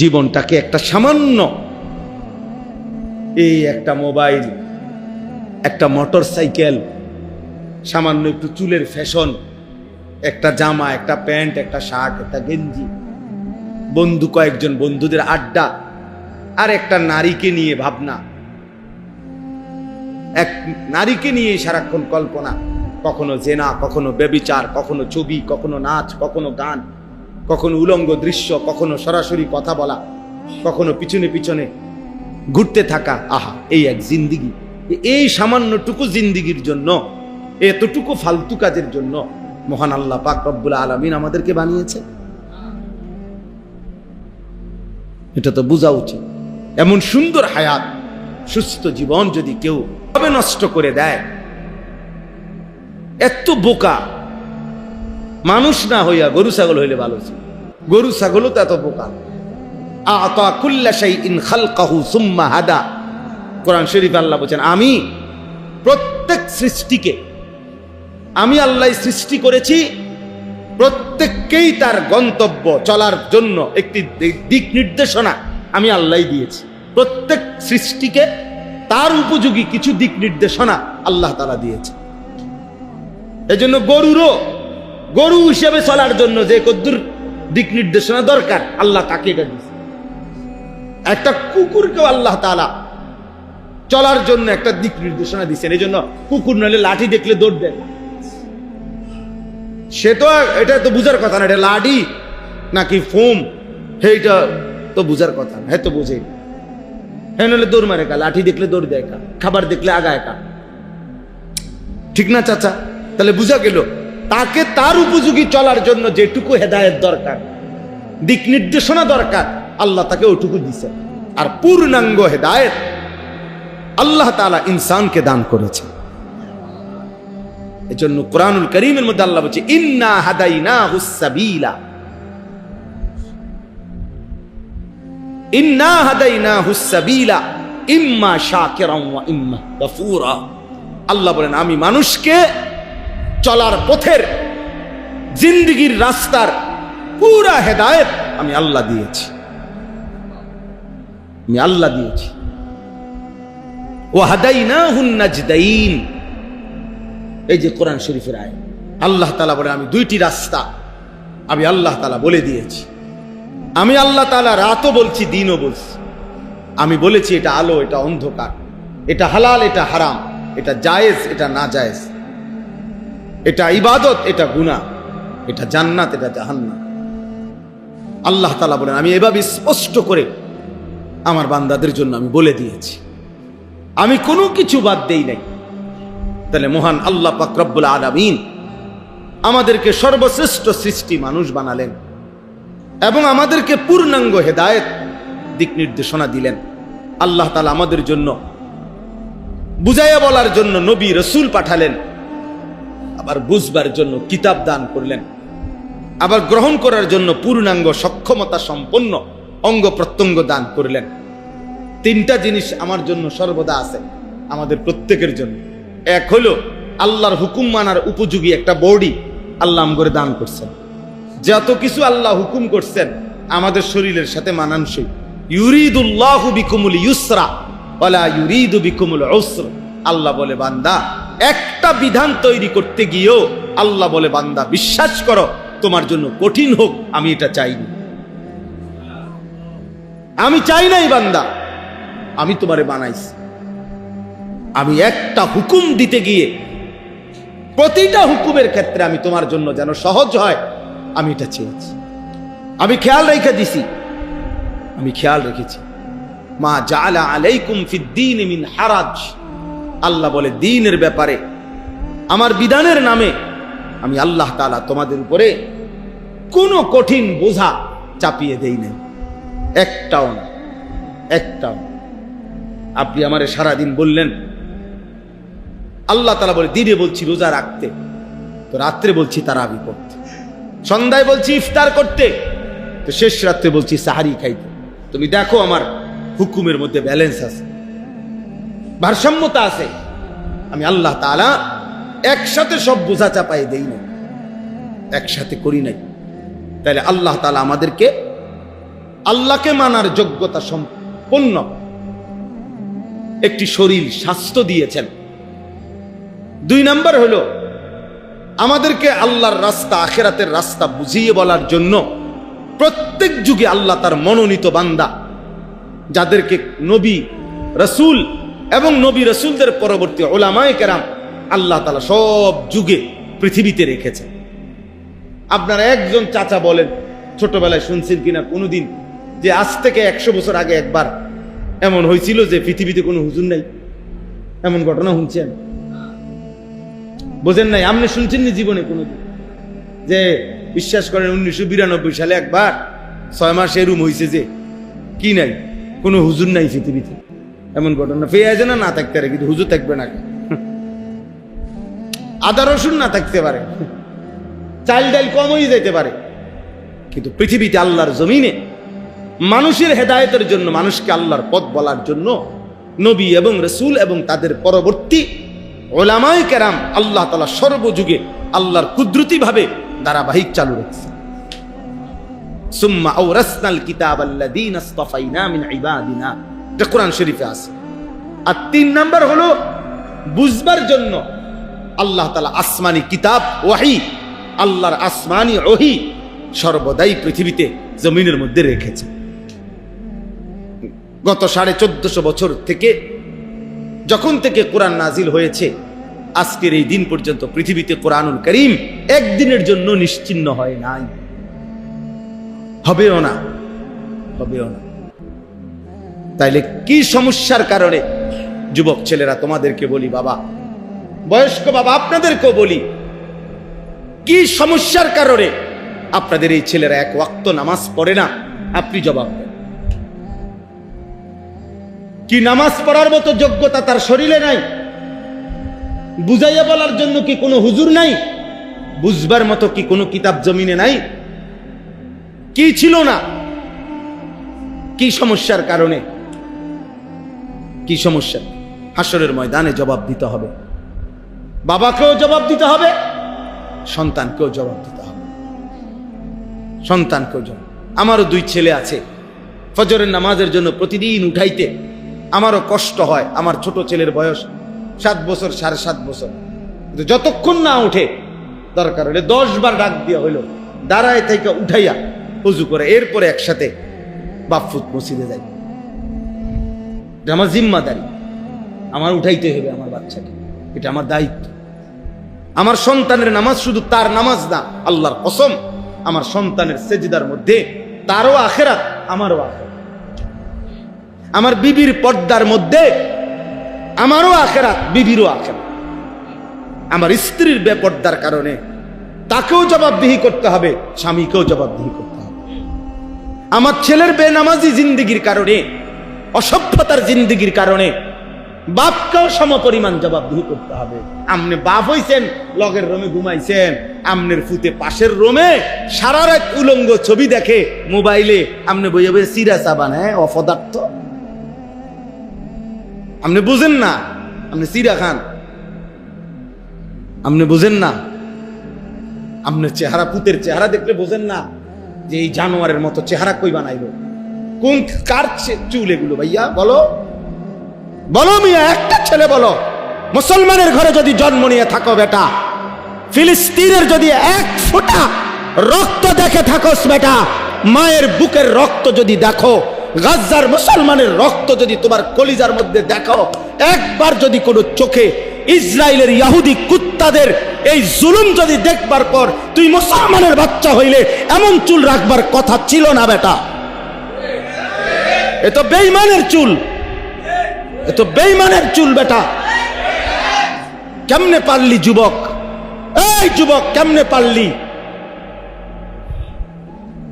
জীবনটাকে একটা সামান্য এই একটা মোবাইল, একটা মোটর সাইকেল সামান্য একটু চুলের ফ্যাশন, একটা জামা, একটা প্যান্ট, একটা শার্ট, একটা গেঞ্জি, বন্ধু কয়েকজন বন্ধুদের আড্ডা, আর একটা নারীকে নিয়ে ভাবনা। এক নারীকে নিয়ে সারাক্ষণ কল্পনা, কখনো জেনা, কখনো বেবিচার কখনো ছবি, কখনো নাচ, কখনো গান। কখনো উলঙ্গ দৃশ্য, কখনো সরাসরি কথা বলা, কখনো পিছনে পিছনে ঘুরতে থাকা। আহা, এই এক জিন্দিগি। এই সামান্যটুকু জিন্দিগির জন্য, এতটুকু ফালতু কাজের জন্য মহান আল্লাহ পাক রব্বুল আলমিন আমাদেরকে বানিয়েছে এটা তো বোঝা উচিত। এমন সুন্দর হায়াত, সুস্থ জীবন যদি কেউ ভাবে নষ্ট করে দেয়, এত বোকা। মানুষ না হইয়া গরু ছাগল হইলে ভালো ছিল। গরু, ছাগলও তো এত বোকা সুম্মা কোরআন শরীফ আল্লাহ বলেন আমি প্রত্যেক সৃষ্টিকে, আমি আল্লাহ সৃষ্টি করেছি, প্রত্যেককেই তার গন্তব্য চলার জন্য একটি দিক নির্দেশনা আমি আল্লাহ দিয়েছি। প্রত্যেক সৃষ্টিকে তার উপযোগী কিছু দিক নির্দেশনা আল্লাহ তালা দিয়েছে এজন্য গরুরও, গরু হিসেবে চলার জন্য যে কদ্দুর দিক নির্দেশনা দরকার। আল্লাহ তাকে এটা দিয়েছে। একটা কুকুরকেও আল্লাহ তালা চলার জন্য একটা দিক নির্দেশনা দিচ্ছেন এই জন্য কুকুর নাহলে লাঠি দেখলে দৌড় দেয় সে তো এটা তো বুঝার কথা না, এটা লাডি নাকি ফোম? সেইটা তো বুঝার কথা না হ্যাঁ তো বুঝে হ্যাঁ নাহলে দৌড় মারে কা, লাঠি দেখলে দৌড় দেয় কা, খাবার দেখলে আগায় কা। ঠিক না, চাচা? তাহলে বুঝা গেল তাকে তার উপযোগী চলার জন্য যেটুকু হেদায়েত দরকার, দিক নির্দেশনা দরকার, আল্লাহ তাকে ওটুকু দিছে। আর পূর্ণাঙ্গ হেদায়েত আল্লাহ তালা ইনসানকে দান করেছে। এজন্য কোরআনুল করিমের মধ্যে আল্লাহ বলছে, ইন্না হাদাইনা হুসাবিলা ইন্না হাদাইনা হুসাবিলা ইম্মা শাকিরাম ইম্মা গাফুরা। আল্লাহ বলেন, আমি মানুষকে চলার পথের জিন্দিগির রাস্তার পুরা হেদায়েত আমি আল্লাহ দিয়েছি। আমি আল্লাহ দিয়েছি। ও হাদাইনা হুন নাজদাইন। এই যে কোরআন শরীফের আয় আল্লাহ তালা বলে, আমি দুইটি রাস্তা আমি আল্লাহ তালা বলে দিয়েছি। আমি আল্লাহ তালা রাতও বলছি, দিনও বলছি। আমি বলেছি, এটা আলো, এটা অন্ধকার। এটা হালাল, এটা হারাম। এটা জায়েজ, এটা না জায়েজ এটা ইবাদত, এটা গুনাহ, এটা জান্নাত, এটা জাহান্নাম। আল্লাহ তালা বলেন, আমি এভাবে স্পষ্ট করে আমার বান্দাদের জন্য আমি বলে দিয়েছি। আমি কোনো কিছু বাদ দেই নাই। তাহলে মহান আল্লাহ পাক রব্বুল আলামিন আমাদেরকে সর্বশ্রেষ্ঠ সৃষ্টি মানুষ বানালেন এবং আমাদেরকে পূর্ণাঙ্গ হেদায়েত দিক নির্দেশনা দিলেন। আল্লাহ তালা আমাদের জন্য বুঝাইয়া বলার জন্য নবী, রসুল পাঠালেন। আবার বুঝবার জন্য কিতাব দান করলেন। আবার গ্রহণ করার জন্য পূর্ণাঙ্গ সক্ষমতা সম্পন্ন অঙ্গ প্রত্যঙ্গ দান করলেন। তিনটা জিনিস আমার জন্য সর্বদা আছে, আমাদের প্রত্যেকের জন্য। এক হলো, আল্লাহর হুকুম মানার উপযোগী একটা বডি আল্লাহ করে দান করছেন। যত কিছু আল্লাহ হুকুম করছেন, আমাদের শরীরের সাথে মানানসই। ইউরিদুল্লাহু বিকুমুল ইউসরা, ওয়ালা ইউরিদু বিকুমুল আল্লাহ বলে, বান্দা একটা বিধান তৈরি করতে গিয়েও আল্লাহ বলে, বান্দা, বিশ্বাস করো, তোমার জন্য কঠিন হোক, আমি এটা চাইনি। আমি চাই নাই, বান্দা, আমি তোমারে বানাইছি। আমি একটা হুকুম দিতে গিয়ে, প্রতিটা হুকুমের ক্ষেত্রে আমি তোমার জন্য যেন সহজ হয়, আমি এটা চেয়েছি। আমি খেয়াল রেখে দিছি, আমি খেয়াল রেখেছি। মা জালা আলাইকুম ফিদ্দিন মিন হারাজ। আল্লাহ বলে দিনের ব্যাপারে, আমার বিধানের নামে আমি আল্লাহ তালা তোমাদের উপরে কোনো কঠিন বোঝা চাপিয়ে দেই নাই। একটাও না একটাও না। আপনি আমারে সারাদিন বললেন, আল্লাহ তালা বলে দিনে বলছি রোজা রাখতে, তো রাত্রে বলছি তারাবি করতে সন্ধ্যায় বলছি ইফতার করতে, তো শেষ রাত্রে বলছি সাহারি খাইতে। তুমি দেখো আমার হুকুমের মধ্যে ব্যালেন্স আছে। ভারসাম্যতা আছে। আমি আল্লাহ তাআলা একসাথে সব বোঝা চাপাই দেই না একসাথে করি নাই। তাহলে আল্লাহ তালা আমাদেরকে আল্লাহকে মানার যোগ্যতা সম্পন্ন একটি শরীর, স্বাস্থ্য দিয়েছেন। দুই নাম্বার হলো, আমাদেরকে আল্লাহর রাস্তা, আখেরাতের রাস্তা বুঝিয়ে বলার জন্য প্রত্যেক যুগে আল্লাহ তার মনোনীত বান্দা, যাদেরকে নবী, রসুল এবং নবী রসুলদের পরবর্তী ওলামায় কেরাম আল্লাহ তালা সব যুগে পৃথিবীতে রেখেছেন। আপনার একজন চাচা বলেন, ছোটবেলায় শুনছেন কিনা কোনোদিন যে আজ থেকে একশো বছর আগে একবার এমন হয়েছিল যে পৃথিবীতে কোনো হুজুর নাই? এমন ঘটনা শুনছেন বোঝেন নাই, আপনি শুনছেন নি জীবনে কোনোদিন? যে বিশ্বাস করেন উনিশশো বিরানব্বই সালে একবার ছয় মাস এরুম হয়েছে যে, কি নাই? কোনো হুজুর নাই পৃথিবীতে। এমন ঘটনা। পেয়ে আছে না না থাকতে পারে, কিন্তু হুজুর থাকবে না আদা রসুন না থাকতে পারে, চাল ডাল কম হয়ে যেতে পারে। কিন্তু পৃথিবীতে আল্লাহর জমিনে মানুষের হেদায়েতের জন্য, মানুষকে আল্লাহর পথ বলার জন্য নবী এবং রসুল এবং তাদের পরবর্তী ওলামায় কেরাম আল্লাহ তালা সর্বযুগে আল্লাহর কুদরতি ভাবে ধারাবাহিক চালু রেখেছে। সুম্মা আওরাসনাল কিতাব আল্লাযীনা ইসতাফাইনা মিন ইবাদিনা। এটা কোরআন শরীফে আছে। আর তিন নাম্বার হলো, বুঝবার জন্য আল্লাহ তালা আসমানি কিতাব ওয়াহি, আল্লাহর আসমানি ওহি সর্বদাই পৃথিবীতে জমিনের মধ্যে রেখেছে। গত সাড়ে চোদ্দশো বছর থেকে, যখন থেকে কোরআন নাজিল হয়েছে, আজকের এই দিন পর্যন্ত পৃথিবীতে কোরআনুল করিম একদিনের জন্য নিশ্চিন্ন হয় নাই। হবেও না হবেও না। তাইলে কি সমস্যার কারণে? যুবক ছেলেরা, তোমাদেরকে বলি বাবা, বয়স্ক বাবা, আপনাদেরকেও বলি, কি সমস্যার কারণে আপনাদের এই ছেলেরা এক ওয়াক্ত নামাজ পড়ে না? আপনি জবাব দেন। কি নামাজ পড়ার মতো যোগ্যতা তার শরীরে নাই? বুঝাইয়া বলার জন্য কি কোনো হুজুর নাই? বুঝবার মতো কি কোনো কিতাব জমিনে নাই? কি ছিল না? কি সমস্যার কারণে? কি সমস্যা? হাসরের ময়দানে জবাব দিতে হবে। বাবাকেও জবাব দিতে হবে, সন্তানকেও জবাব দিতে হবে। সন্তানকেও জবাব। আমারও দুই ছেলে আছে। ফজরের নামাজের জন্য প্রতিদিন উঠাইতে আমারও কষ্ট হয়। আমার ছোট ছেলের বয়স সাত বছর, সাড়ে সাত বছর। কিন্তু যতক্ষণ না উঠে, দরকার হলে দশ বার ডাক দিয়া হইল, দাঁড়ায় থেকে উঠাইয়া উজু করে, এরপরে একসাথে বাফুত মসজিদে যাই এটা আমার জিম্মাদারি। আমার উঠাইতে হবে আমার বাচ্চাকে। এটা আমার দায়িত্ব। আমার সন্তানের নামাজ শুধু তার নামাজ না, আল্লাহর কসম, আমার সন্তানের সেজিদার মধ্যে তারও আখেরাত, আমারও আখেরাত। আমার বিবির পর্দার মধ্যে আমারও আখেরাত, বিবিরও আখেরাত। আমার স্ত্রীর বেপর্দার কারণে তাকেও জবাবদিহি করতে হবে, স্বামীকেও জবাবদিহি করতে হবে। আমার ছেলের বেনামাজি জিন্দিগির কারণে অসভ্যতার জিন্দিগির কারণে বাপকেও সম পরিমাণ জবাবদিহি করতে হবে। আমনে বাপ হইছেন, লগের রোমে ঘুমাইছেন, আমনের ফুতে পাশের রোমে সারা রাত উলঙ্গ ছবি দেখে মোবাইলে আমনে বইয়ে বইয়ে সিরা চাবান হ্যাঁ অপদার্থ। আপনি বুঝেন না আপনি সিরা খান। আপনি বুঝেন না আপনার চেহারা, পুতের চেহারা দেখলে বোঝেন না যে এই জানোয়ারের মতো চেহারা কই বানাইলো কোন কার চুল এগুলো ভাইয়া? বলো। বলো মিয়া, একটা ছেলে বলো। মুসলমানের ঘরে যদি জন্ম নিয়ে থাকো বেটা, ফিলিস্তিনের যদি এক ফোঁটা রক্ত দেখে থাকোস বেটা, মায়ের বুকের রক্ত যদি দেখো, গাজ্জার মুসলমানের রক্ত যদি তোমার কলিজার মধ্যে দেখো, একবার যদি কোনো চোখে ইসরায়েলের ইয়াহুদি কুত্তাদের এই জুলুম যদি দেখবার পর, তুই মুসলমানের বাচ্চা হইলে এমন চুল রাখবার কথা ছিল না বেটা। এ তো বেইমানের চুল। এ তো বেইমানের চুল বেটা। কেমনে পারলি যুবক? এই যুবক, কেমনে পারলি?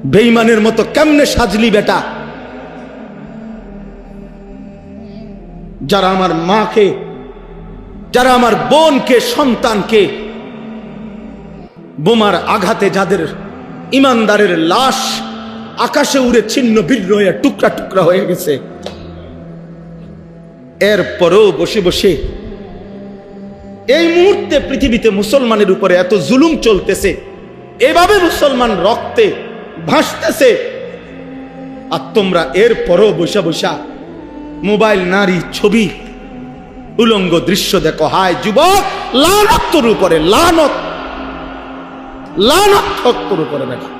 বেইমানের মতো কেমনে সাজলি বেটা? যারা আমার মাকে, যারা আমার বোনকে, সন্তানকে বোমার আঘাতে যাদের ইমানদারের লাশ আকাশে উড়ে ছিন্ন ভিন্ন হয়ে টুকরা টুকরা হয়ে গেছে। এরপরেও বসে বসে এই মুহূর্তে পৃথিবীতে মুসলমানের উপরে এত জুলুম চলতেছে, এভাবে মুসলমান রক্তে ভাসতেছে। আর তোমরা এর পরও বসা বসা মোবাইল, নারী, ছবি, উলঙ্গ দৃশ্য দেখো। হায় যুবক, লানত উপরে, লানত লানত উপরে বেটা।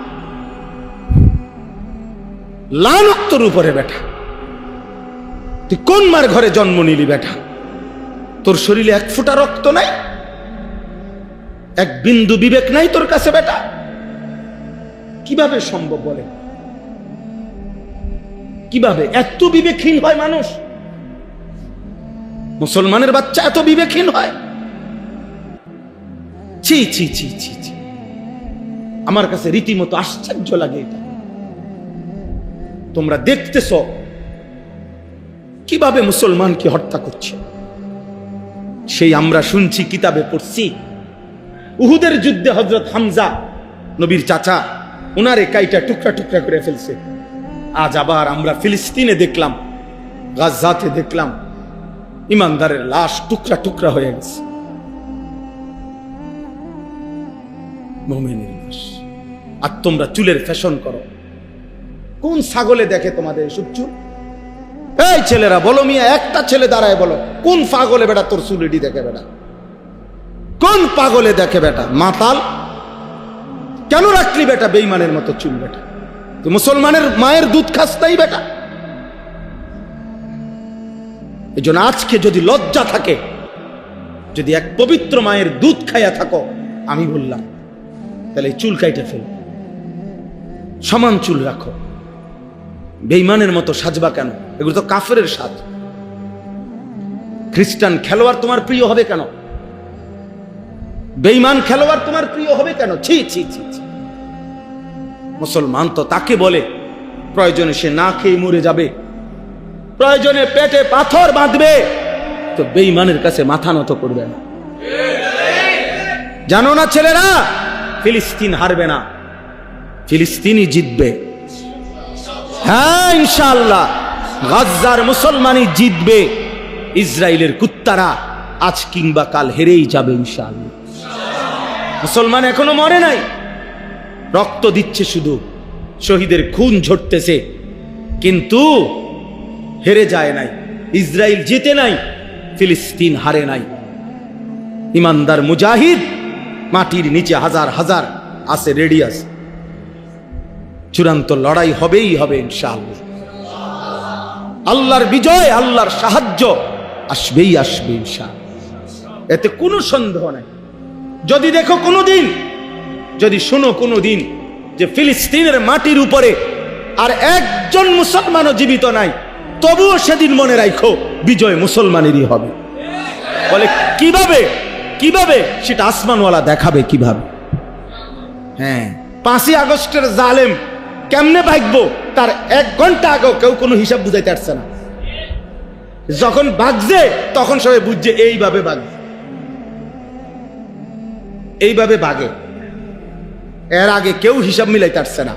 লানত তোর উপরে বেটা। তুই কোন মার ঘরে জন্ম নিলি বেটা? তোর শরীরে এক ফোঁটা রক্ত নাই? এক বিন্দু বিবেক নাই তোর কাছে বেটা? কীভাবে সম্ভব বলে? কীভাবে এত বিবেকহীন হয় মানুষ? মুসলমানের বাচ্চা এত বিবেকহীন হয়? ছি ছি ছি ছি। আমার কাছে রীতিমতো আশ্চর্য লাগে এটা। তোমরা দেখতেছ কীভাবে মুসলমানকে হত্যা করছে। সেই আমরা শুনছি, কিতাবে পড়ছি। উহুদের যুদ্ধে হজরত হামজা, নবীর চাচা, উনারে কাইটা টুকরা টুকরা করে ফেলছে। আজ আবার আমরা ফিলিস্তিনে দেখলাম গাজাতে দেখলাম, ইমানদারের লাশ টুকরা টুকরা হয়ে গেছে। আর তোমরা চুলের ফ্যাশন করো। কোন ছাগলে দেখে তোমাদের চুল এই ছেলেরা, বলো মিয়া, একটা ছেলে দাঁড়ায় বলো, কোন পাগলে বেটা তোর চুলিটি দেখে বেটা? কোন পাগলে দেখে বেটা? মাতাল? কেন রাখলি বেটা বেইমানের মতো চুল বেটা? তুই মুসলমানের মায়ের দুধ খাস তাই বেটা? এই জন্য আজকে যদি লজ্জা থাকে, যদি এক পবিত্র মায়ের দুধ খাইয়া থাকো, আমি বললাম, তাহলে চুল কাইটে ফেল। সমান চুল রাখো। বেইমানের মতো সাজবা কেন? এগুলো তো কাফের সাজ। খ্রিস্টান খেলোয়াড় তোমার প্রিয় হবে কেন? বেইমান খেলোয়াড় তোমার প্রিয় হবে কেন? ছি ছি ছি মুসলমান তো তাকে বলে, প্রয়োজনে সে না খেয়ে মরে যাবে। প্রয়োজনে পেটে পাথর বাঁধবে। তো বেইমানের কাছে মাথা নত করবে না। জানো না ছেলেরা? ফিলিস্তিন হারবে না। ফিলিস্তিনই জিতবে। হ্যাঁ ইনশাল্লাহ গাজ্জার মুসলমানই জিতবে, ইসরায়েলের কুত্তারা আজ কিংবা কাল হেরেই যাবে ইনশাল্লাহ মুসলমান এখনও মরে নাই। রক্ত দিচ্ছে শুধু, শহীদের খুন ঝরতেছে, কিন্তু হেরে যায় নাই। ইসরায়েল জিতে নাই, ফিলিস্তিন হারে নাই। ইমানদার মুজাহিদ, মাটির নিচে হাজার হাজার আছে রেডিয়াস। চূড়ান্ত লড়াই হবেই হবে ইনশাআল্লাহ। আল্লাহর বিজয়, আল্লাহর সাহায্য আসবেই আসবে ইনশাআল্লাহ। এতে কোনো সন্দেহ নাই। যদি দেখো কোনো দিন, যদি শোনো কোনো দিন যে ফিলিস্তিনের মাটির উপরে আর একজন মুসলমানও জীবিত নাই, তবুও সেদিন মনে রাখো বিজয় মুসলমানেরই হবে। বলে, কীভাবে? কীভাবে? সেটা আসমানওয়ালা দেখাবে কীভাবে। হ্যাঁ পাঁচই আগস্টের জালেম কেমনে ভাগবো? তার এক ঘণ্টা আগেও কেউ কোনো হিসাব বুঝাইতে পারছে না। যখন বাগছে তখন সবাই বুঝছে, এইভাবে বাগছে এইভাবে বাগে এর আগে কেউ হিসাব মিলাইতে পারছে না।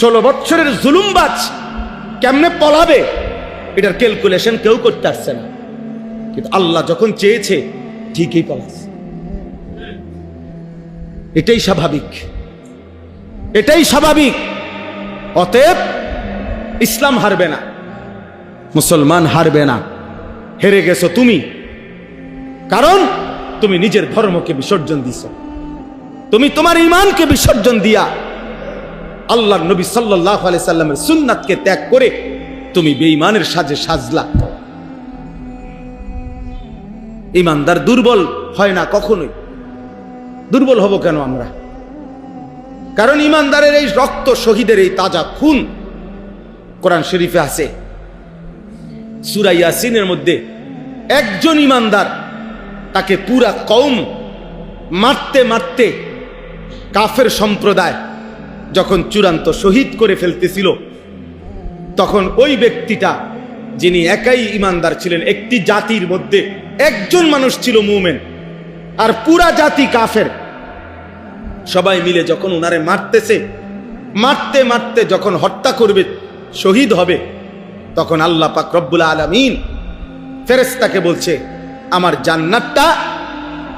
ষোলো বৎসরের জুলুমবাজ কেমনে পলাবে, এটার ক্যালকুলেশন কেউ করতে পারছে না। কিন্তু আল্লাহ যখন চেয়েছে, ঠিকই পলাছে এটাই স্বাভাবিক। এটাই স্বাভাবিক। অতএব ইসলাম হারবে না। মুসলমান হারবে না। হেরে গেছো তুমি। কারণ তুমি নিজের ধর্মকে বিসর্জন দিছ। তুমি তোমার ইমানকে বিসর্জন দিয়া আল্লাহ নবী সাল্লাহ সাল্লামের সুন্নাতকে ত্যাগ করে তুমি বেঈমানের সাজে সাজলা। ইমানদার দুর্বল হয় না কখনোই। দুর্বল হব কেন আমরা? কারণ ইমানদারের এই রক্ত শহীদের এই তাজা খুন কোরআন শরীফে আছে। সুরাইয়াসিনের মধ্যে একজন ইমানদার তাকে পুরা কম মারতে মারতে কাফের সম্প্রদায় যখন চূড়ান্ত শহীদ করে ফেলতেছিল, তখন ওই ব্যক্তিটা যিনি একাই ইমানদার ছিলেন, একটি জাতির মধ্যে একজন মানুষ ছিল মুমেন, আর পুরা জাতি কাফের। সবাই মিলে যখন ওনারে মারতেছে, মারতে মারতে যখন হত্যা করবে, শহীদ হবে, তখন আল্লাহ পাক রব্বুল আলমিন ফেরেস্তাকে বলছে, আমার জান্নাতটা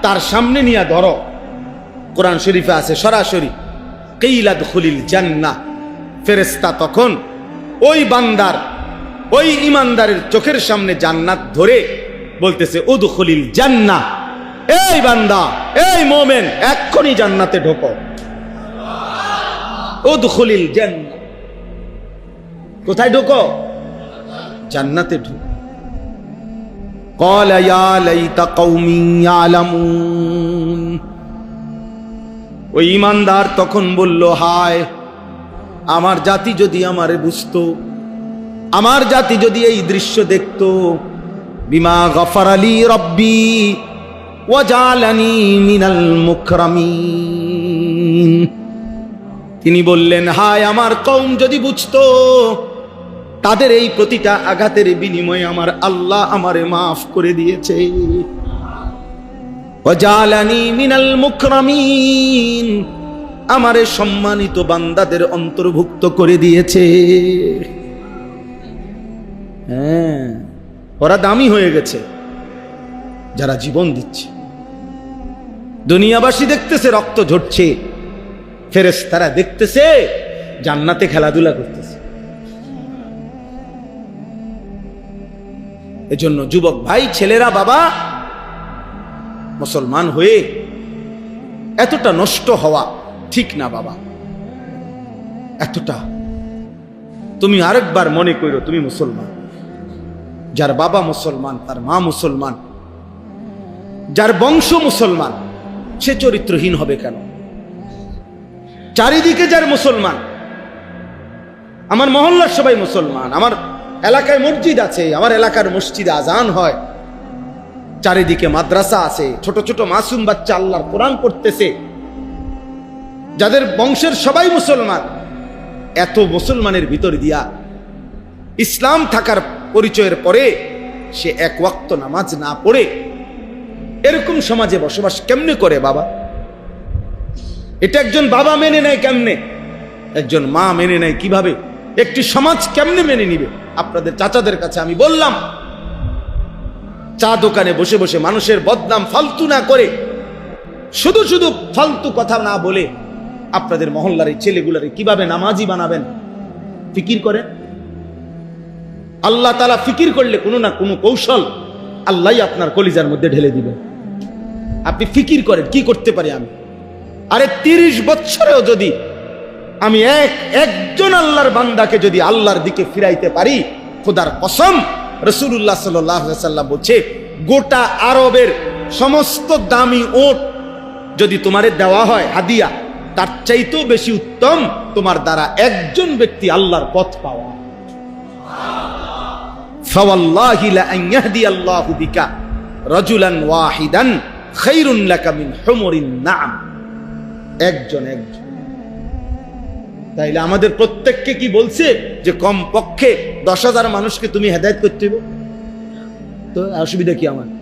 তার সামনে নিয়ে ধরো। কোরআন শরীফে আছে সরাসরি কেইলাদ খুলিল জান্না ফেরেস্তা তখন ওই বান্দার, ওই ইমানদারের চোখের সামনে জান্নাত ধরে বলতেছে, উদখলিল জান্নাহ। এই বান্দা এই মোমেন এক্ষুনি জান্নাতে ঢোকো উদখলিল জান্নাহ কোথায় ঢোকো জান্নাতে ঢোকো قال يا ليت قومي يعلمون ওই ইমানদার তখন বলল হায় আমার জাতি যদি আমারে বুঝতো আমার জাতি যদি এই দৃশ্য দেখত বিমা গফর আলী রব্বি ওয়াজালানি মিনাল মুকরামিন। তিনি বললেন, হায় আমার কৌম যদি বুঝতো, তাদের এই প্রতিটা আঘাতের বিনিময়ে আমার আল্লাহ আমারে মাফ করে দিয়েছে। ওয়াজালানি মিনাল মুকরামিন, আমারে সম্মানিত বান্দাদের অন্তর্ভুক্ত করে দিয়েছে। হ্যাঁ ওরা দামি হয়ে গেছে, যারা জীবন দিচ্ছে। দুনিয়াবাসী দেখতেছে, রক্ত ঝরছে। ফেরেস তারা দেখতেছে, জান্নাতে খেলাধুলা করতেছে। এজন্য যুবক ভাই, ছেলেরা, বাবা, মুসলমান হয়ে এতটা নষ্ট হওয়া ঠিক না, বাবা। এতটা। তুমি আরেকবার মনে করো তুমি মুসলমান। যার বাবা মুসলমান, তার মা মুসলমান। যার বংশ মুসলমান। সে চরিত্রহীন হবে কেন? চারিদিকে যার মুসলমান, আমার মহল্লার সবাই মুসলমান, আমার এলাকায় মসজিদ আছে, আমার এলাকার মসজিদে আজান হয়, চারিদিকে মাদ্রাসা আছে, ছোট ছোট মাসুম বাচ্চা আল্লাহর কোরআন পড়তেছে, যাদের বংশের সবাই মুসলমান, এত মুসলমানের ভিতর দিয়া ইসলাম থাকার পরিচয়ের পরে সে এক ওয়াক্ত নামাজ না পড়ে এরকম সমাজে বসবাস কেমনে করে বাবা? এটা একজন বাবা মেনে নেয় কেমনে? একজন মা মেনে নেয় কীভাবে? একটি সমাজ কেমনে মেনে নিবে? আপনাদের চাচাদের কাছে আমি বললাম, চা দোকানে বসে বসে মানুষের বদনাম ফালতু না করে, শুধু শুধু ফালতু কথা না বলে আপনাদের মহল্লার এই ছেলেগুলারে কীভাবে নামাজি বানাবেন? ফিকির করেন? আল্লাহ তালা ফিকির করলে কোনো না কোনো কৌশল আল্লাহ আপনার কলিজার মধ্যে ঢেলে দিবেন আপনি ফিকির করেন, কি করতে পারি আমি? আরে তিরিশ বছরেও যদি আমি এক, একজন আল্লাহর বান্দাকে যদি আল্লাহর দিকে ফিরাইতে পারি, খোদার কসম রসুল্লাহ সাল্লাম বলছে, গোটা আরবের সমস্ত দামি ওট যদি তোমারে দেওয়া হয়, হাদিয়া, তার চাইতেও বেশি উত্তম, তোমার দ্বারা একজন ব্যক্তি আল্লাহর পথ পাওয়া। একজন একজন। তাইলে আমাদের প্রত্যেককে কি বলছে? যে কম পক্ষে দশ হাজার মানুষকে তুমি হেদায়ত করতে তো অসুবিধা কি আমার?